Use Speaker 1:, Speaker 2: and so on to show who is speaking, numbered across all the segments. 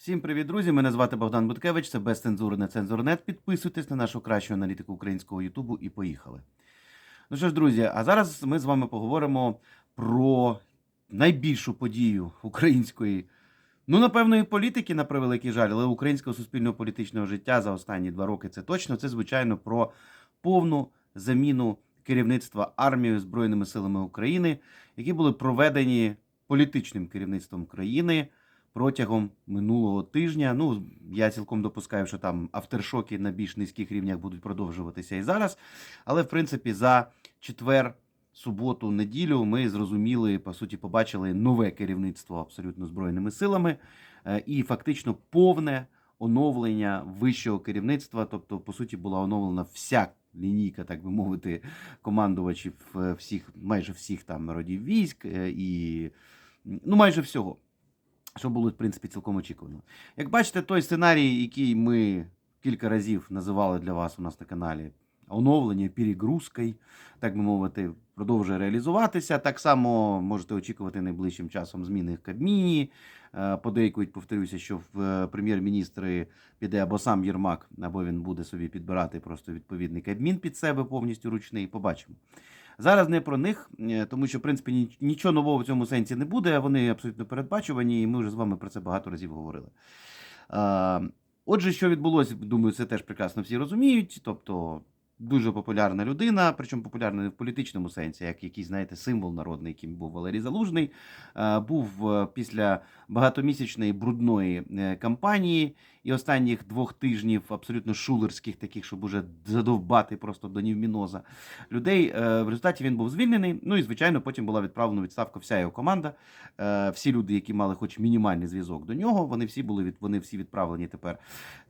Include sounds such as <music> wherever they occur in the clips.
Speaker 1: Всім привіт, друзі! Мене звати Богдан Буткевич, це безцензурне цензурнет. Підписуйтесь на нашу кращу аналітику українського Ютубу і поїхали. Ну що ж, друзі, а зараз ми з вами поговоримо про найбільшу подію української, ну, напевно, і політики, на превеликий жаль, але українського суспільного політичного життя за останні два роки це точно. Це, звичайно, про повну заміну керівництва армією Збройними силами України, які були проведені політичним керівництвом країни протягом минулого тижня. Ну, я цілком допускаю, що там авторшоки на більш низьких рівнях будуть продовжуватися і зараз. Але, в принципі, за четвер, суботу, неділю ми зрозуміли, по суті, побачили нове керівництво абсолютно збройними силами е, і фактично повне оновлення вищого керівництва. Тобто, по суті, була оновлена вся. Лінійка, так би мовити, командувачів е, всіх, майже всіх там родів військ е, і ну майже всього що було, в принципі, цілком очікувано. Як бачите, той сценарій, який ми кілька разів називали для вас у нас на каналі оновлення, перегрузкою, так би мовити, продовжує реалізуватися. Так само можете очікувати найближчим часом зміни в Кабміні. Е, Подейкують, повторюся, що в е, прем'єр-міністри піде або сам Єрмак, або він буде собі підбирати просто відповідний Кабмін під себе повністю ручний. Побачимо. Зараз не про них, е, тому що в принципі нічого нового в цьому сенсі не буде. Вони абсолютно передбачувані, і ми вже з вами про це багато разів говорили. Отже, що відбулося, думаю, це теж прекрасно всі розуміють. Тобто дуже популярна людина, причому популярна не в політичному сенсі, як якийсь, знаєте, символ народний, яким був Валерій Залужний, був е, після багатомісячної брудної е, кампанії і останніх двох тижнів абсолютно шулерських, таких, щоб уже задовбати просто до нівміноза людей. е, В результаті він був звільнений. Ну і звичайно, потім була відправлена у відставку вся його команда. Е, Всі люди, які мали хоч мінімальний зв'язок до нього, вони всі були від вони всі відправлені тепер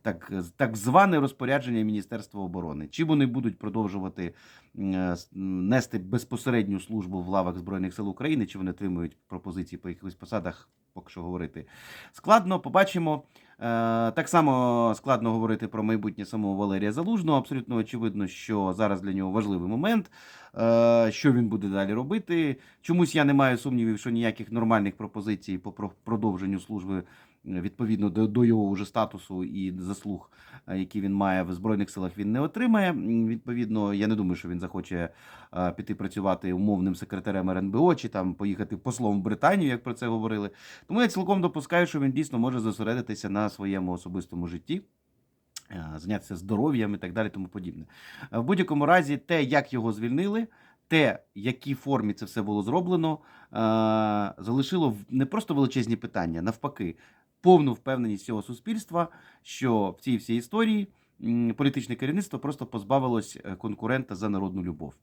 Speaker 1: так, так зване розпорядження Міністерства оборони. Чи вони будуть продовжувати е, нести безпосередню службу в лавах Збройних сил України, чи вони отримують пропозиції по якихось посадах, поки що говорити складно. Побачимо. Е, Так само складно говорити про майбутнє самого Валерія Залужного. Абсолютно очевидно, що зараз для нього важливий момент, е, що він буде далі робити. Чомусь я не маю сумнівів, що ніяких нормальних пропозицій по про- продовженню служби відповідно до, до його уже статусу і заслуг, е, які він має в збройних силах, він не отримає. Відповідно, я не думаю, що він захоче е, піти працювати умовним секретарем РНБО чи там поїхати послом в Британію, як про це говорили. Тому я цілком допускаю, що він дійсно може зосередитися на своєму особистому житті. е, Зайнятися здоров'ям і так далі, тому подібне. В будь-якому разі, те, як його звільнили, те, в якій формі це все було зроблено, залишило не просто величезні питання, навпаки, повну впевненість цього суспільства, що в цій всій історії політичне керівництво просто позбавилось е, конкурента за народну любов.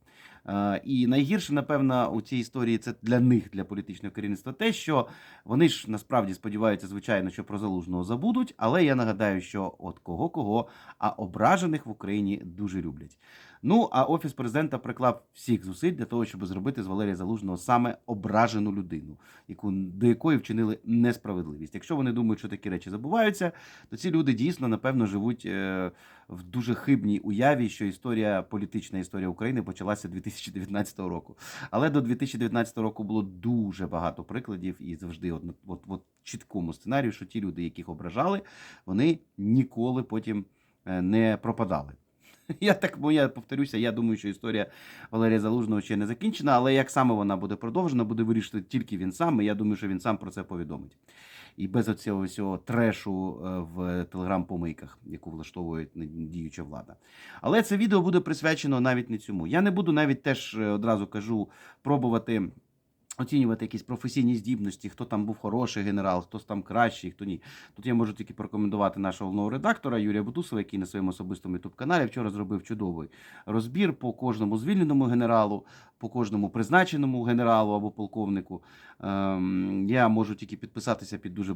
Speaker 1: Е, І найгірше, напевно, у цій історії це для них, для політичного керівництва, те, що вони ж насправді сподіваються, звичайно, що про залужного забудуть. Але я нагадаю, що от кого кого, а ображених в Україні дуже люблять. Ну а офіс президента приклав всіх зусиль для того, щоб зробити з Валерія Залужного саме ображену людину, яку до якої вчинили несправедливість. Якщо вони думають, що такі речі забуваються, то ці люди дійсно напевно живуть е, в дуже хибній уяві, що історія політична історія України почалася 2019 року. Але до 2019 року було дуже багато прикладів і завжди от, от, от чіткому сценарію, що ті люди, яких ображали, вони ніколи потім е, не пропадали. <laughs> Я так бо я повторюся, я думаю, що історія Валерія Залужного ще не закінчена, але як саме вона буде продовжена, буде вирішити тільки він сам. І я думаю, що він сам про це повідомить. І без оцього всього трешу е, в телеграм-помийках, яку влаштовує діюча влада. Але це відео буде присвячено навіть не цьому. Я не буду навіть теж е, одразу кажу пробувати. Оцінювати якісь професійні здібності, хто там був хороший генерал, хто там кращий, хто ні. Тут я можу тільки порекомендувати нашого головного редактора Юрія Бутусова, який на своєму особистому ютуб каналі вчора зробив чудовий розбір по кожному звільненому генералу, по кожному призначеному генералу або полковнику. Ем, я можу тільки підписатися під дуже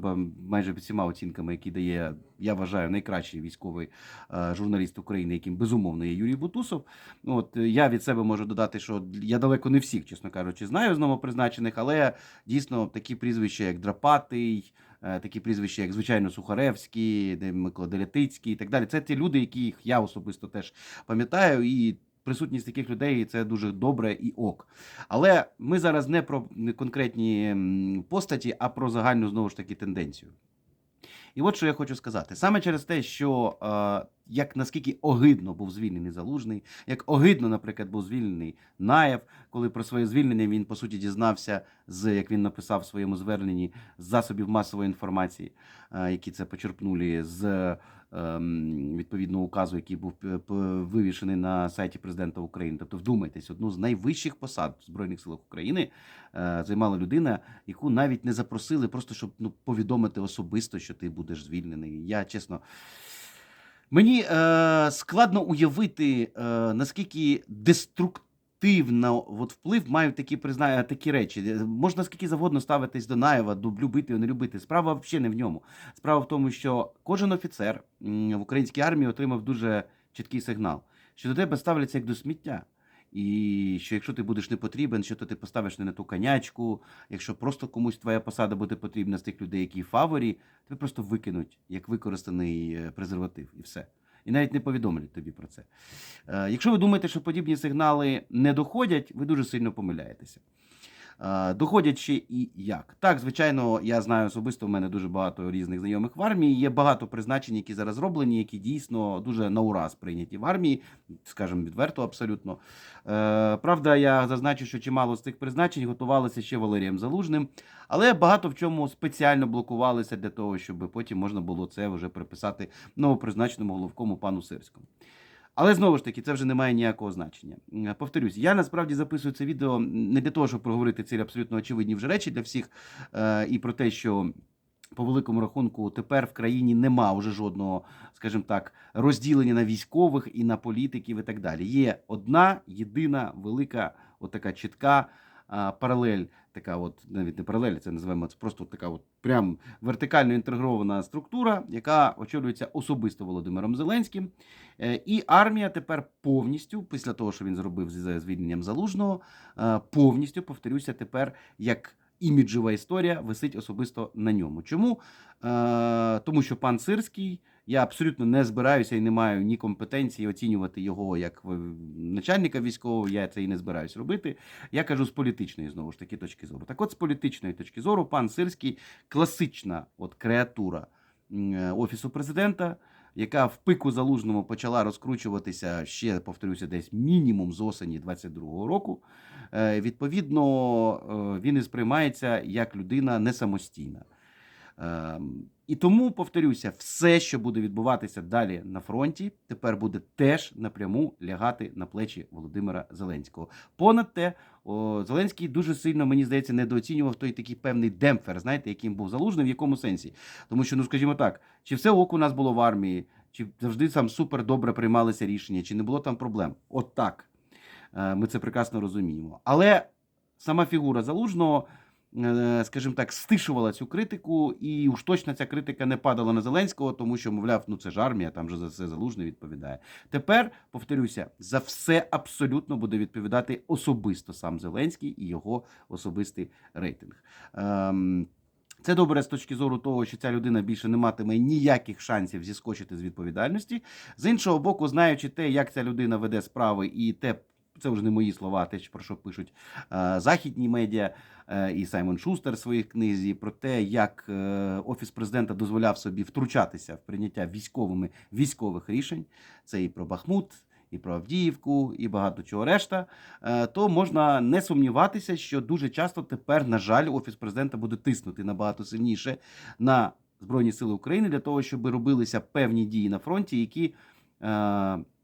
Speaker 1: майже під всіма оцінками, які дає, я вважаю, найкращий військовий е, журналіст України, яким безумовно є Юрій Бутусов. От я від себе можу додати, що я далеко не всіх, чесно кажучи, знаю з новопризначених, але дійсно такі прізвища, як Драпатий, е, такі прізвища, як звичайно Сухаревський, Микола Делятицький і так далі. Це ті люди, яких я особисто теж пам'ятаю, і присутність таких людей це дуже добре і ок. Але ми зараз не про конкретні постаті, а про загальну знову ж таки тенденцію. І от що я хочу сказати: саме через те, що е, як наскільки огидно був звільнений залужний, як огидно, наприклад, був звільнений Наєв, коли про своє звільнення він по суті дізнався з як він написав в своєму зверненні з засобів масової інформації, е, які це почерпнули з ем, відповідного указу, який був п- вивішений на сайті президента України. Тобто, вдумайтесь, одну з найвищих посад в збройних силах України е, займала людина, яку навіть не запросили, просто щоб ну повідомити особисто, що ти будеш звільнений. Я чесно. Мені е, складно уявити, е, наскільки деструктивно от вплив мають такі призна... такі речі. Е, Можна скільки завгодно ставитись до Наєва, до любити не любити. Справа взагалі не в ньому. Справа в тому, що кожен офіцер в українській армії отримав дуже чіткий сигнал, що до тебе ставляться як до сміття. І що якщо ти будеш не потрібен, що то ти поставиш не на ту конячку, якщо просто комусь твоя посада буде потрібна з тих людей, які в фаворі, тебе просто викинуть як використаний е, презерватив, і все. І навіть не повідомлять тобі про це. Е, Якщо ви думаєте, що подібні сигнали не доходять, ви дуже сильно помиляєтеся. Е, Доходять ще і як. Так, звичайно, я знаю особисто, в мене дуже багато різних знайомих в армії. Є багато призначень, які зараз зроблені, які дійсно дуже на ураз прийняті в армії, скажімо, відверто абсолютно. Е, Правда, я зазначу, що чимало з цих призначень готувалися ще Валерієм Залужним, але багато в чому спеціально блокувалися для того, щоб потім можна було це вже приписати новопризначеному головкому пану Сирському. Але знову ж таки, це вже не має ніякого значення. Повторюсь, я насправді записую це відео не для того, щоб проговорити ці абсолютно очевидні вже речі для всіх, е, і про те, що по великому рахунку тепер в країні нема вже жодного, скажімо так, розділення на військових і на політиків і так далі. Є одна єдина велика, отака чітка паралель, така от навіть не паралель, це називаємо це просто така от прям вертикально інтегрована структура, яка очолюється особисто Володимиром Зеленським. Е, І армія тепер повністю, після того, що він зробив з звільненням залужного, е, повністю повторюся, тепер як іміджева історія висить особисто на ньому. Чому? Е, Тому що пан Сирський. Я абсолютно не збираюся і не маю ні компетенції оцінювати його як е, начальника військового. Я це і не збираюсь робити. Я кажу з політичної знову ж таки точки зору. Так, от з політичної точки зору, пан Сирський класична от креатура е, офісу президента, яка в пику залужному почала розкручуватися ще, повторюся, десь мінімум з осені 22-го року. Е, Відповідно, він і сприймається як людина не самостійна. І тому повторюся, все, що буде відбуватися далі на фронті, тепер буде теж напряму лягати на плечі Володимира Зеленського. Понад те, о, Зеленський дуже сильно, мені здається, недооцінював той такий певний демпфер, знаєте, яким був залужний, в якому сенсі. Тому що, ну скажімо так, чи все ок у нас було в армії, чи завжди там супер добре приймалися рішення, чи не було там проблем? От так. Е, Ми це прекрасно розуміємо. Але сама фігура залужного скажімо так, стишувала цю критику, і уж точно ця критика не падала на Зеленського, тому що, мовляв, ну це ж армія, там же за це залужний відповідає. Тепер, повторюся, за все абсолютно буде відповідати особисто сам Зеленський і його особистий рейтинг. Ем, це добре з точки зору того, що ця людина більше не матиме ніяких шансів зіскочити з відповідальності. З іншого боку, знаючи те, як ця людина веде справи, і те, це вже не мої слова, те, про що пишуть е, західні медіа е, і Саймон Шустер в своїй книзі, про те, як е, офіс президента дозволяв собі втручатися в прийняття військовими військових рішень. Це і про Бахмут. І про Авдіївку, і багато чого решта, то можна не сумніватися, що дуже часто тепер, на жаль, офіс президента буде тиснути набагато сильніше на Збройні Сили України для того, щоб робилися певні дії на фронті, які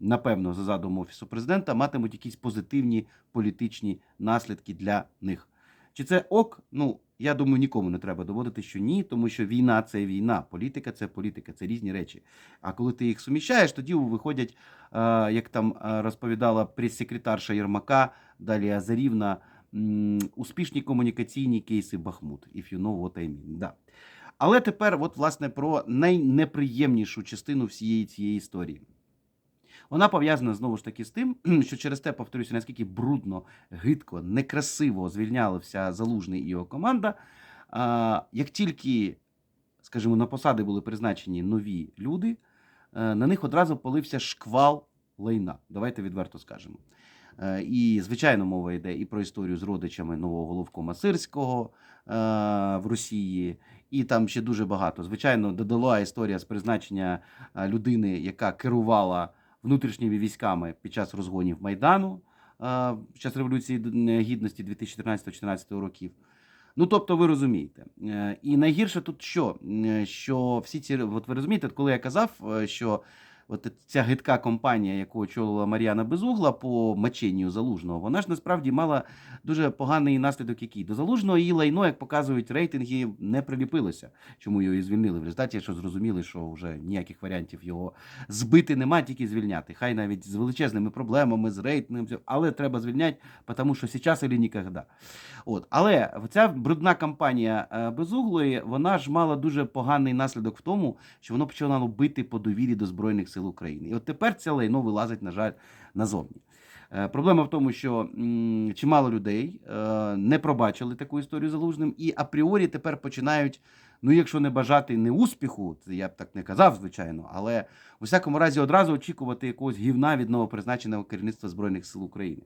Speaker 1: напевно, за задумом офісу президента, матимуть якісь позитивні політичні наслідки для них. Чи це ок? Ну я думаю, нікому не треба доводити, що ні, тому що війна це війна, політика це політика, це різні речі. А коли ти їх суміщаєш, тоді виходять, е, як там е, розповідала прес-секретарша Єрмака Далія Зарівна, успішні комунікаційні кейси Бахмут. If you know what I mean. Да. Але тепер, от, власне, про найнеприємнішу частину всієї цієї історії. Вона пов'язана знову ж таки з тим, <clears throat> що через те, повторюся, наскільки брудно, гидко, некрасиво звільнявся залужний і його команда. Як тільки, скажімо, на посади були призначені нові люди, е, на них одразу полився шквал лайна. Давайте відверто скажемо. Е, І, звичайно, мова йде і про історію з родичами нового головкома Сирського е, в Росії, і там ще дуже багато. Звичайно, додала історія з призначення людини, яка керувала внутрішніми військами під час розгонів Майдану е, під час Революції Гідності 2014-2014 років. Ну, тобто, ви розумієте. Е, І найгірше тут що? Е, Що всі ці, от ви розумієте, коли я казав, е, що от ця гидка компанія, яку очолила Мар'яна Безугла по маченню залужного, вона ж насправді мала дуже поганий наслідок, який до залужного її лайно, як показують рейтинги, не приліпилося. Чому його і звільнили? В результаті, що зрозуміли, що вже ніяких варіантів його збити нема, тільки звільняти. Хай навіть з величезними проблемами, з рейтингом, але треба звільняти, тому що зараз і ніколи. От, але ця брудна кампанія е, безуглої, вона ж мала дуже поганий наслідок в тому, що воно починало бити по довірі до збройних сил України. І от тепер це лайно вилазить, на жаль, назовні. Е, Проблема в тому, що чимало людей е, не пробачили таку історію залужним, і апріорі тепер починають. Ну, якщо не бажати не успіху, це я б так не казав, звичайно, але у всякому разі одразу очікувати якогось гівна від новопризначеного керівництва Збройних сил України.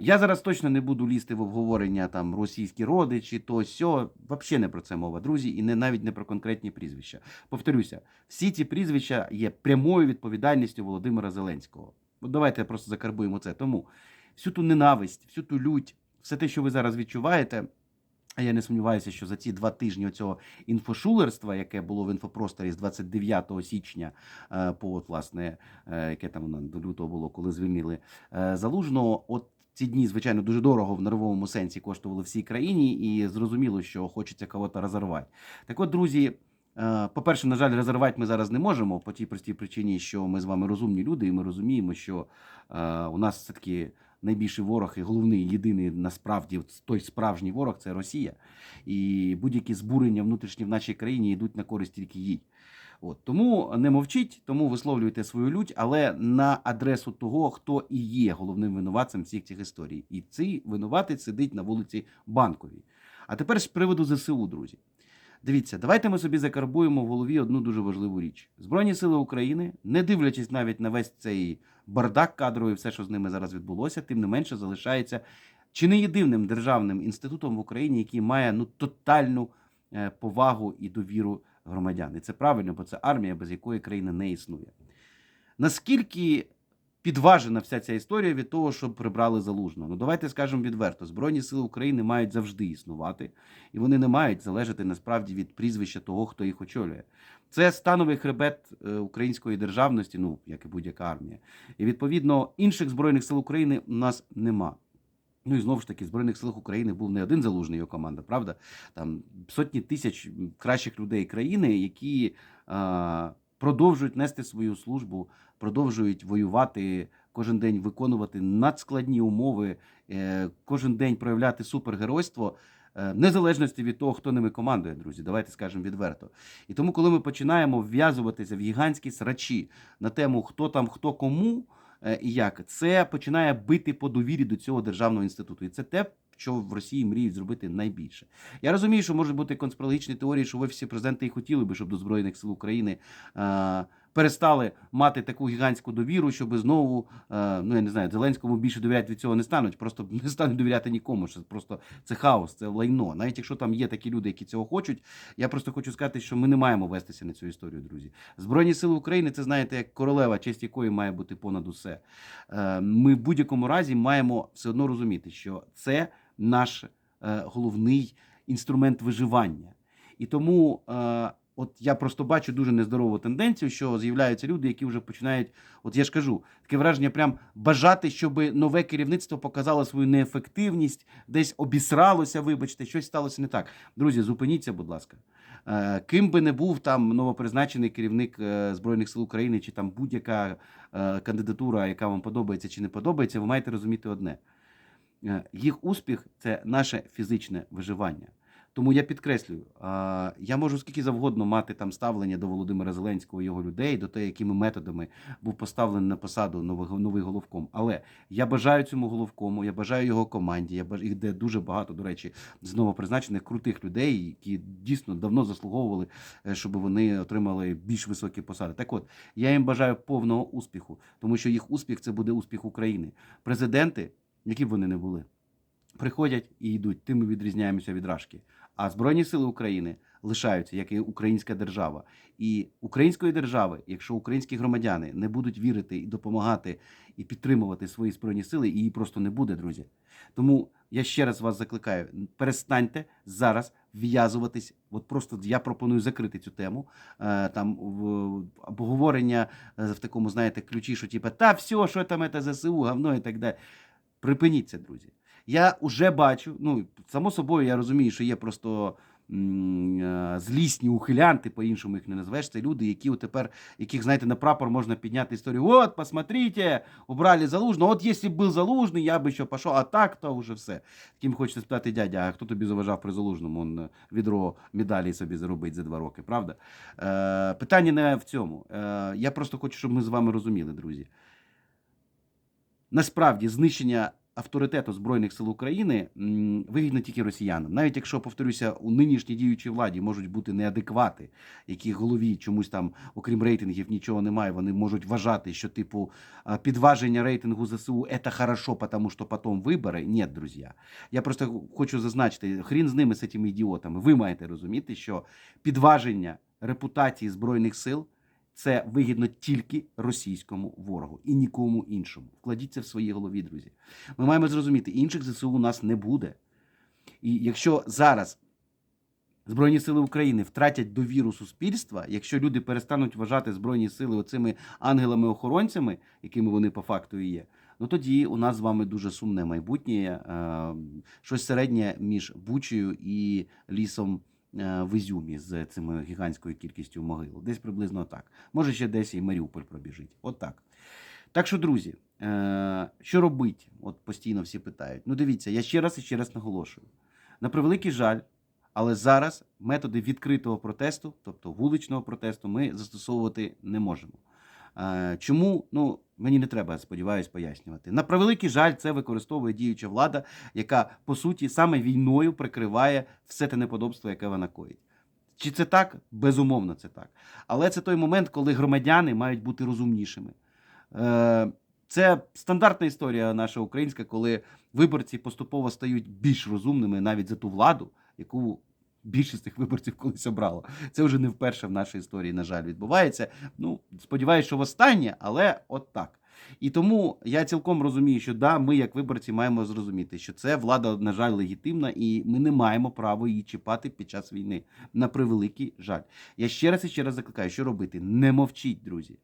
Speaker 1: Я зараз точно не буду лізти в обговорення там російські родичі, то сьо. Взагалі не про це мова, друзі, і не навіть не про конкретні прізвища. Повторюся, всі ці прізвища є прямою відповідальністю Володимира Зеленського. От давайте просто закарбуємо це. Тому всю ту ненависть, всю ту лють, все те, що ви зараз відчуваєте. А я не сумніваюся, що за ці два тижні цього інфошулерства, яке було в інфопросторі з 29 січня е, по от, власне, е, яке там воно до лютого було, коли звільнили е, залужного, от ці дні, звичайно, дуже дорого в нервовому сенсі коштували всій країні, і зрозуміло, що хочеться кого-то розірвати. Так от, друзі. По-перше, на жаль, розірвати ми зараз не можемо по тій простій причині, що ми з вами розумні люди, і ми розуміємо, що у нас все таки найбільший ворог і головний, єдиний насправді той справжній ворог це Росія. І будь-які збурення внутрішні в нашій країні йдуть на користь тільки їй. От тому не мовчіть, тому висловлюйте свою лють, але на адресу того, хто і є головним винуватцем всіх цих історій. І цей винуватець сидить на вулиці Банковій. А тепер з приводу ЗСУ, друзі. Дивіться, давайте ми собі закарбуємо в голові одну дуже важливу річ: Збройні сили України, не дивлячись навіть на весь цей бардак кадровий, все, що з ними зараз відбулося, тим не менше залишається чи не єдиним державним інститутом в Україні, який має ну тотальну е, повагу і довіру громадян. І це правильно, бо це армія, без якої країна не існує. Наскільки підважена вся ця історія від того, щоб прибрали залужного? Ну давайте скажемо відверто: Збройні сили України мають завжди існувати, і вони не мають залежати насправді від прізвища того, хто їх очолює. Це становий хребет е, української державності, ну як і будь-яка армія. І відповідно інших збройних сил України у нас нема. Ну і знову ж таки, Збройних силах України був не один залужний його команда, правда? Там сотні тисяч кращих людей країни, які продовжують нести свою службу, продовжують воювати кожен день, виконувати надскладні умови, е, кожен день проявляти супергеройство. е, Незалежності від того, хто ними командує, друзі, давайте скажемо відверто. І тому, коли ми починаємо вв'язуватися в гігантські срачі на тему, хто там, хто кому, як це починає бити по довірі до цього державного інституту, і це те, що в Росії мріють зробити найбільше. Я розумію, що можуть бути конспірологічні теорії, що в офісі президента і хотіли би, щоб до збройних сил України. е, Перестали мати таку гігантську довіру, щоб знову, е, ну я не знаю, Зеленському більше довіряти від цього не стануть, просто <laughs> не стануть довіряти нікому. Що просто це хаос, це лайно. Навіть якщо там є такі люди, які цього хочуть, я просто хочу сказати, що ми не маємо вестися на цю історію, друзі. Збройні сили України, це знаєте, як королева, честь якої має бути понад усе. Е, Ми в будь-якому разі маємо все одно розуміти, що це наш е, головний інструмент виживання. І тому. От я просто бачу дуже нездорову тенденцію, що з'являються люди, які вже починають, от я ж кажу, таке враження, прям бажати, щоб нове керівництво показало свою неефективність, десь обісралося, вибачте, щось сталося не так. Друзі, зупиніться, будь ласка. Е, Ким би не був там новопризначений керівник е, Збройних сил України, чи там будь-яка е, кандидатура, яка вам подобається чи не подобається, ви маєте розуміти одне: їх успіх це наше фізичне виживання. Тому я підкреслюю, я можу скільки завгодно мати там ставлення до Володимира Зеленського і його людей, до того, якими методами був поставлений на посаду новий, новий головком. Але я бажаю цьому головкому, я бажаю його команді. Я бажаю, де дуже багато, до речі, з новопризначених крутих людей, які дійсно давно заслуговували, е, щоб вони отримали більш високі посади. Так от я їм бажаю повного успіху, тому що їх успіх це буде успіх України. Президенти, які б вони не були. Приходять і йдуть, тим ми відрізняємося від рашки. А Збройні Сили України лишаються, як і українська держава. І української держави, якщо українські громадяни не будуть вірити і допомагати і підтримувати свої збройні сили, її просто не буде, друзі. Тому я ще раз вас закликаю: перестаньте зараз в'язуватись. От просто я пропоную закрити цю тему. Е, Там в обговорення е, в такому, знаєте, ключі, що типу, та все, що там це ЗСУ, говно і так далі. Припиніть це, друзі. Я вже бачу, ну, само собою, я розумію, що є просто е, злісні ухилянти, по-іншому їх не назвеш. Це люди, які тепер, яких, знаєте, на прапор можна підняти історію. От, посмотрите, убрали залужного. От якщо б був залужний, я би ще пішов, а так, то вже все. Таким хочеться спитати, дядя, а хто тобі заважав при залужному? Он відро медалі собі заробить за два роки, правда? Е, питання не в цьому. Е, я просто хочу, щоб ми з вами розуміли, друзі. Насправді, знищення авторитету Збройних сил України вигідно тільки росіянам. Навіть якщо, повторюся, у нинішній діючій владі можуть бути неадеквати, які голові чомусь там, окрім рейтингів, нічого немає. Вони можуть вважати, що типу підваження рейтингу ЗСУ це хорошо, тому що потім вибори. Ні, друзі. Я просто хочу зазначити, хрін з ними, з цими ідіотами. Ви маєте розуміти, що підваження репутації збройних сил. Це вигідно тільки російському ворогу і нікому іншому. Вкладіть це в свої голові, друзі. Ми маємо зрозуміти, інших ЗСУ у нас не буде. І якщо зараз Збройні сили України втратять довіру суспільства, якщо люди перестануть вважати Збройні сили оцими ангелами-охоронцями, якими вони по факту і є, ну тоді у нас з вами дуже сумне майбутнє, е, щось середнє між Бучею і лісом в Ізюмі з цими гігантською кількістю могил. Десь приблизно так. Може, ще десь і Маріуполь пробіжить. От так. Так що, друзі, е, що робить? От постійно всі питають. Ну, дивіться, я ще раз і ще раз наголошую. На превеликий жаль, але зараз методи відкритого протесту, тобто вуличного протесту, ми застосовувати не можемо. Е, Чому? Ну, мені не треба, сподіваюся, пояснювати. На превеликий жаль, це використовує діюча влада, яка по суті саме війною прикриває все те неподобство, яке вона коїть. Чи це так? Безумовно, це так. Але це той момент, коли громадяни мають бути розумнішими. Е, Це стандартна історія наша українська, коли виборці поступово стають більш розумними навіть за ту владу, яку більшість цих виборців колись обрала. Це вже не вперше в нашій історії, на жаль, відбувається. Ну, сподіваюся, що востаннє, але от так. І тому я цілком розумію, що да, ми, як виборці, маємо зрозуміти, що це влада, на жаль, легітимна, і ми не маємо права її чіпати під час війни. На превеликий жаль. Я ще раз і ще раз закликаю, що робити? Не мовчіть, друзі.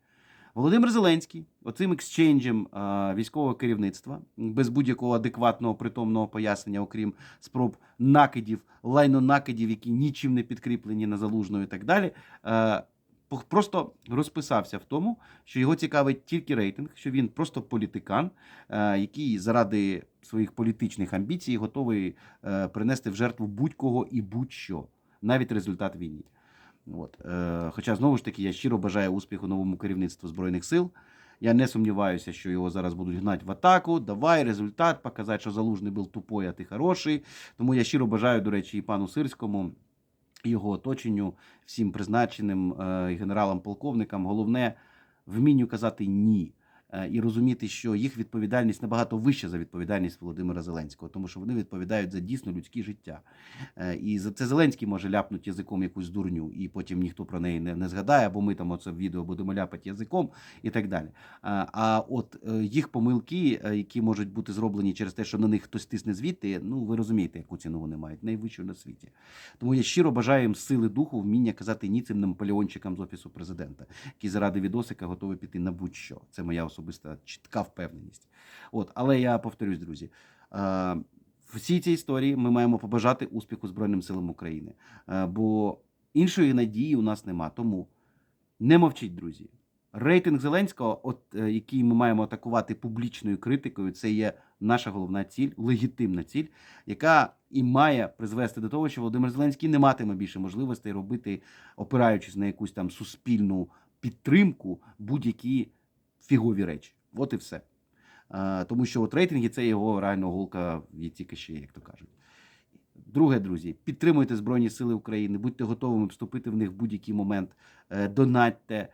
Speaker 1: Володимир Зеленський, оцим ексченджем а, військового керівництва, без будь-якого адекватного притомного пояснення, окрім спроб накидів, лайнонакидів, які нічим не підкріплені на залужну і так далі. а, Просто розписався в тому, що його цікавить тільки рейтинг, що він просто політикан, е, який заради своїх політичних амбіцій готовий е, принести в жертву будь-кого і будь-що, навіть результат війни. От. Е, Хоча, знову ж таки, я щиро бажаю успіху новому керівництву Збройних сил. Я не сумніваюся, що його зараз будуть гнати в атаку. Давай результат, показати, що залужний був тупой, а ти хороший. Тому я щиро бажаю, до речі, і пану Сирському, і його оточенню, всім призначеним е, генералам-полковникам. Головне вмінню казати ні. Е, І розуміти, що їх відповідальність набагато вища за відповідальність Володимира Зеленського, тому що вони відповідають за дійсно людське життя. Е, І за це Зеленський може ляпнути язиком якусь дурню, і потім ніхто про неї не, не згадає, або ми там оце відео будемо ляпати язиком і так далі. А, а от е, їх помилки, е, які можуть бути зроблені через те, що на них хтось тисне звідти, ну ви розумієте, яку ціну вони мають, найвищу на світі. Тому я щиро бажаю їм сили духу, вміння казати ні цим наполеончикам з офісу президента, які заради відосика готові піти на будь-що. Це моя особиста чітка впевненість. От, але я повторюсь, друзі. е, В всій цій історії ми маємо побажати успіху Збройним силам України, Е, бо іншої надії у нас нема. Тому не мовчіть, друзі. Рейтинг Зеленського, от е, який ми маємо атакувати публічною критикою, це є наша головна ціль, легітимна ціль, яка і має призвести до того, що Володимир Зеленський не матиме більше можливостей робити, опираючись на якусь там суспільну підтримку, будь-які фігові речі. От і все. Тому що от рейтинги це його реально в яйці киші, як то кажуть. Друге, друзі, підтримуйте Збройні Сили України, будьте готовими вступити в них в будь-який момент, Е, донатьте.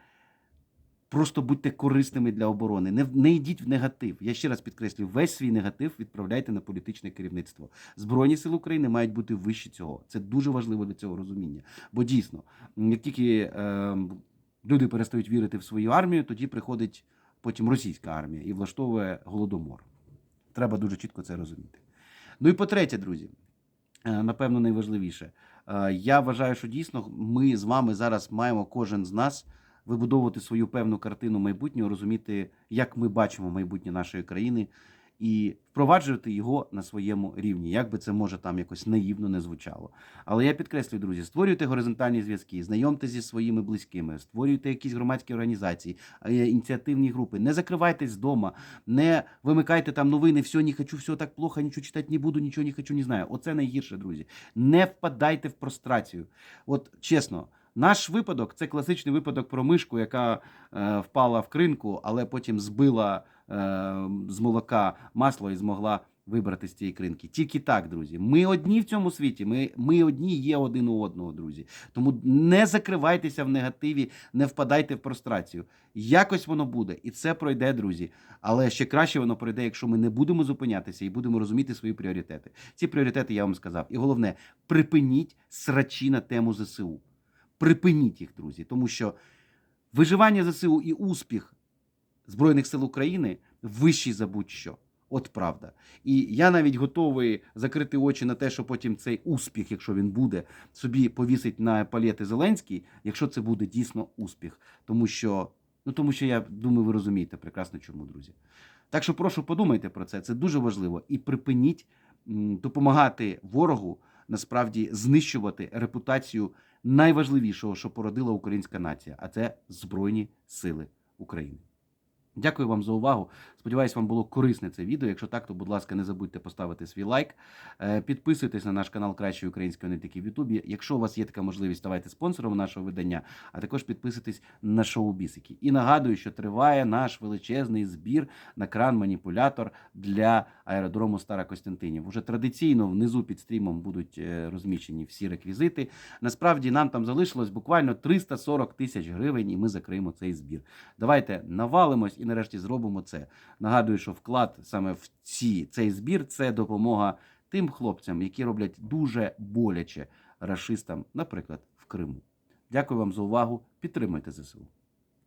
Speaker 1: Просто будьте корисними для оборони. Не, не йдіть в негатив. Я ще раз підкреслюю, весь свій негатив відправляйте на політичне керівництво. Збройні сили України мають бути вищі цього. Це дуже важливо для цього розуміння. Бо дійсно, як тільки е, люди перестають вірити в свою армію, тоді приходить потім російська армія і влаштовує голодомор. Треба дуже чітко це розуміти. Ну і по-третє, друзі, е, напевно, найважливіше. Е, Я вважаю, що дійсно ми з вами зараз маємо кожен з нас вибудовувати свою певну картину майбутнього, розуміти, як ми бачимо майбутнє нашої країни, і впроваджувати його на своєму рівні, як би це може там якось наївно не звучало. Але я підкреслюю, друзі, створюйте горизонтальні зв'язки, знайомте зі своїми близькими, створюйте якісь громадські організації, е, ініціативні групи. Не закривайтесь вдома, не вимикайте там новини, все, не хочу, все так плохо, нічого читати не буду, нічого не хочу, не знаю. Оце найгірше, друзі. Не впадайте в прострацію. От чесно. Наш випадок це класичний випадок про мишку, яка е, впала в кринку, але потім збила з молока масло і змогла вибрати з цієї кринки. Тільки так, друзі. Ми одні в цьому світі. Ми, ми одні є один у одного, друзі. Тому не закривайтеся в негативі, не впадайте в прострацію. Якось воно буде, і це пройде, друзі. Але ще краще воно пройде, якщо ми не будемо зупинятися і будемо розуміти свої пріоритети. Ці пріоритети я вам сказав. І головне, припиніть срачі на тему ЗСУ. Припиніть їх, друзі, тому що виживання ЗСУ і успіх Збройних сил України вищий за будь-що. От правда. І я навіть готовий закрити очі на те, що потім цей успіх, якщо він буде, собі повісить на палети Зеленський, якщо це буде дійсно успіх. Тому що, ну тому що я думаю, ви розумієте прекрасно, чому, друзі. Так що прошу подумайте про це. Це дуже важливо. І припиніть допомагати ворогу насправді знищувати репутацію найважливішого, що породила українська нація, а це Збройні Сили України. Дякую вам за увагу. Сподіваюсь, вам було корисне це відео. Якщо так, то, будь ласка, не забудьте поставити свій лайк. Е, Підписуйтесь на наш канал Кращої української аналітики в Ютубі. Якщо у вас є така можливість, ставайте спонсором нашого видання, а також підписуйтесь на шоу Бісики. І нагадую, що триває наш величезний збір на кран-маніпулятор для аеродрому Стара Костянтинів. Уже традиційно внизу під стрімом будуть е, розміщені всі реквізити. Насправді нам там залишилось буквально 340 тисяч гривень, і ми закриємо цей збір. Давайте навалимось і нарешті зробимо це. Нагадую, що вклад саме в ці, цей збір це допомога тим хлопцям, які роблять дуже боляче рашистам, наприклад, в Криму. Дякую вам за увагу. Підтримуйте ЗСУ.